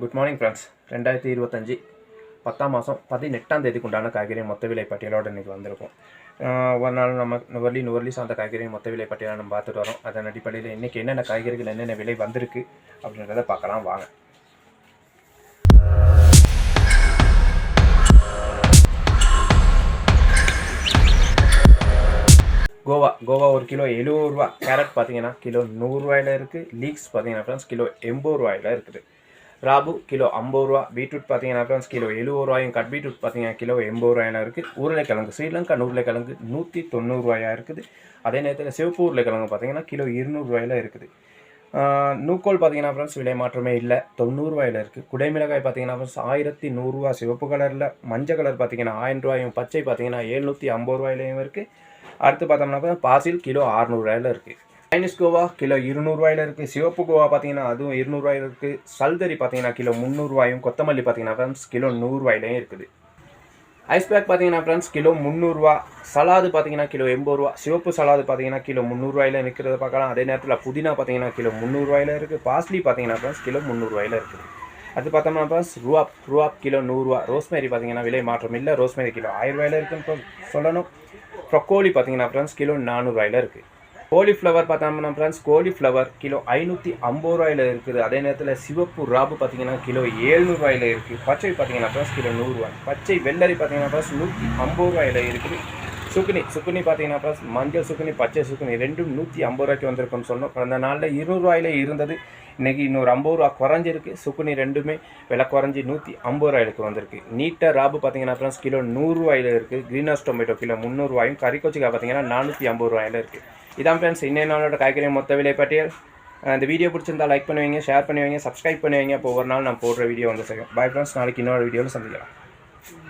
Good morning friends ரெண்டாயிரத்தி இருபத்தஞ்சி பத்தாம் மாதம் பதினெட்டாம் தேதிக்கு உண்டான காய்கறி மொத்த விலை பட்டியலோடு இன்றைக்கி வந்திருக்கும். ஒரு நாள் நம்ம நுவர்லி நுவர்லி சார்ந்த காய்கறி மொத்த விலை பட்டியலாக நம்ம பார்த்துட்டு வரோம். அதன் அடிப்படையில் இன்றைக்கி என்னென்ன காய்கறிகள் என்னென்ன விலை வந்திருக்கு அப்படின்றத பார்க்கலாம் வாங்க. கோவா கோவா ஒரு கிலோ எழுபது ரூபா. கேரட் பார்த்தீங்கன்னா கிலோ நூறுரூவாயில் இருக்குது லீக்ஸ் பார்த்தீங்கன்னா ஃப்ரெண்ட்ஸ் கிலோ எண்பது ரூபாயில் இருக்குது. ராபு கிலோ ஐம்பது ரூபா. பீட்ரூட் பார்த்தீங்கன்னா ஃப்ரெண்ட்ஸ் கிலோ எழுபது ரூபாயும் கட் பீட்ரூட் பார்த்தீங்கன்னா கிலோ எண்பது ரூபாயெல்லாம் இருக்குது உருளைக்கிழங்கு ஸ்ரீலங்கா உருளைக்கிழங்கு நூற்றி தொண்ணூறுரூவாயாக இருக்குது. அதே நேரத்தில் சிவப்பு உருளைக்கிழங்கு பார்த்தீங்கன்னா கிலோ இருநூறுவாயில் இருக்குது. நூக்கோல் பார்த்தீங்கன்னா ஃப்ரெண்ட்ஸ் விலை மாற்றமே இல்லை. தொண்ணூறுரூவாயில் இருக்குது குடைமிளகாய் பார்த்தீங்கன்னா ஃப்ரெண்ட்ஸ் ஆயிரத்தி நூறுரூவா சிவப்பு கலரில் மஞ்சள் கலர் பார்த்தீங்கன்னா ஆயிரம் ரூபாயும் பச்சை பார்த்தீங்கன்னா எழுநூற்றி ஐம்பது ரூபாயிலையும் இருக்குது அடுத்து பார்த்தோம்னா பாசில் கிலோ ஆறுநூறுவாயில் இருக்குது சைனீஸ் கோவா கிலோ இருநூறுவாயில் இருக்குது சிவப்பு கோவா பார்த்தீங்கன்னா அதுவும் இருநூறுவாயில் இருக்குது சல்தரி பார்த்தீங்கன்னா கிலோ முந்நூறுவாயும் கொத்தமல்லி பார்த்தீங்கன்னா ஃப்ரெண்ட்ஸ் கிலோ நூறுரூவாயிலையும் இருக்குது. ஐஸ் பேக் பார்த்தீங்கன்னா ஃப்ரெண்ட்ஸ் கிலோ முந்நூறுரூவா சலாது பார்த்தீங்கன்னா கிலோ எண்பது ரூபா. சிவப்பு சலாது பார்த்தீங்கன்னா கிலோ முந்நூறுவாயில் நிற்கிறத பார்க்கலாம். அதே நேரத்தில் புதினா பார்த்தீங்கன்னா கிலோ முந்நூறுவாயில் இருக்குது பாஸ்லி பார்த்தீங்கன்னா ஃப்ரெண்ட்ஸ் கிலோ முந்நூறுவாயில் இருக்குது அது பார்த்தோம்னா ஃப்ரெண்ட்ஸ் ரூவாப் ரூவாப் கிலோ நூறுரூவா ரோஸ்மேரி பார்த்தீங்கன்னா விலை மாற்றம் இல்லை. ரோஸ்மேரி கிலோ ஆயிரம் ரூபாயில் இருக்குன்னு சொல்லணும். ப்ரொக்கோலி பார்த்தீங்கன்னா ஃப்ரெண்ட்ஸ் கிலோ நானூறுவாயில் இருக்குது கோலிஃப்ளவர் பார்த்தோம்னா ஃப்ரெண்ட்ஸ் கோலிஃப்ளவர் கிலோ ஐநூற்றி ஐம்பது ரூபாயில இருக்குது. அதே நேரத்தில் சிவப்பு ராபு பார்த்தீங்கன்னா கிலோ ஏழ்நூறுவாயில் இருக்குது பச்சை பார்த்தீங்கன்னா ஃப்ரெண்ட்ஸ் கிலோ நூறுரூவா பச்சை வெள்ளரி பார்த்தீங்கன்னா ஃப்ரெண்ட்ஸ் நூற்றி ஐம்பது ரூபாயில இருக்குது. சுக்குனி சுக்குனி பார்த்தீங்கன்னா ஃப்ரெண்ட்ஸ் மஞ்சள் சுக்குனி பச்சை சுக்குனி ரெண்டும் நூற்றி ஐம்பது ரூபாய்க்கு வந்திருக்குன்னு சொன்னோம். கடந்த நாளில் இருநூறுவாயில் இருந்தது. இன்னைக்கு இன்னொரு ஐம்பது ரூபா குறைஞ்சிருக்கு. சுக்குனி ரெண்டுமே விலை குறைஞ்சி நூற்றி ஐம்பது ரூபாய்க்கு வந்திருக்கு. நீட்டாக ராபு பார்த்தீங்கன்னா ஃப்ரெண்ட்ஸ் கிலோ நூறுரூவாயில இருக்குது க்ரீன் ஹவுஸ் டொமேட்டோ கிலோ முந்நூறுவாயும் கறிக்கொச்சிக்காய் பார்த்தீங்கன்னா நானூற்றி ஐம்பது ரூபாயில இருக்குது இதான் ஃப்ரெண்ட்ஸ் இன்னும் நாளோட காய்கறி மொத்த விலை பட்டியல். இந்த வீடியோ பிடிச்சிருந்தா லைக் பண்ணுவீங்க ஷேர் பண்ணுவீங்க சப்ஸ்கிரைப் பண்ணுவீங்க. இப்போ ஒரு நாள் நான் போடுற வீடியோ வந்து செய்யும் பை ஃப்ரெண்ட்ஸ் நாளைக்கு இன்னொரு வீடியோவில் சந்திக்கலாம்.